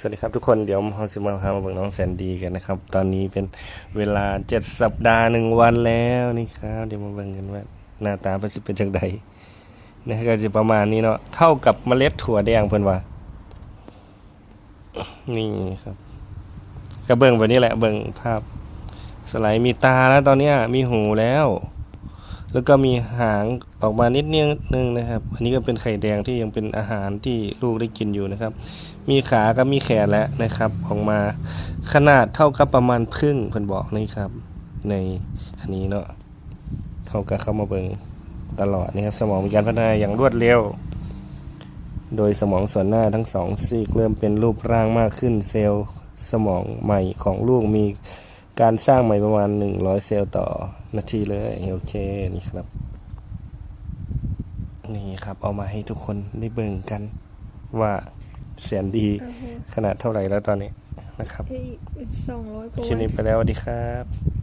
สวัสดีครับทุกคนเดี๋ยวเราจะมาพามาเบิ่งน้องแสนดีกันนะครับ ตอนนี้เป็นเวลาเจ็ดสัปดาห์หนึ่งวันแล้วนี่ครับเดี๋ยวมาเบิ่งกันว่าหน้าตาเป็นสิเป็นจังใดนะก็จะประมาณนี้เนาะเท่ากับเมล็ดถั่วแดงเพิ่นว่านี่ครับ ก็เบิ่งแบบนี้แหละเบิ่งภาพสไลด์มีตาแล้วตอนเนี้ยมีหูแล้ว แล้วก็มีหางออกมานิดนึงนะครับ อันนี้ก็เป็นไข่แดงที่ยังเป็นอาหารที่ลูกได้กินอยู่นะครับ มีขาก็มีแขนแล้วนะครับ ออกมาขนาดเท่ากับประมาณครึ่งเพิ่นบอกนี่ครับ ในอันนี้เนาะเท่ากับเข้ามาเบิงตลอดนะครับ สมองมีการพัฒนาอย่างรวดเร็ว โดยสมองส่วนหน้าทั้งสองซีกเริ่มเป็นรูปร่างมากขึ้นเซลล์สมองใหม่ของลูกมี การสร้างใหม่ประมาณ 100 เซลล์ต่อนาทีเลย โอเค นี่ครับ นี่ครับเอามาให้ทุกคนได้เบิ่งกันว่าแสนดีโอ้โหขนาดเท่าไหร่แล้วตอนนี้นะครับเฮ้ยสองร้อยกว่าคลิปนี้ไปแล้วสวัสดีครับ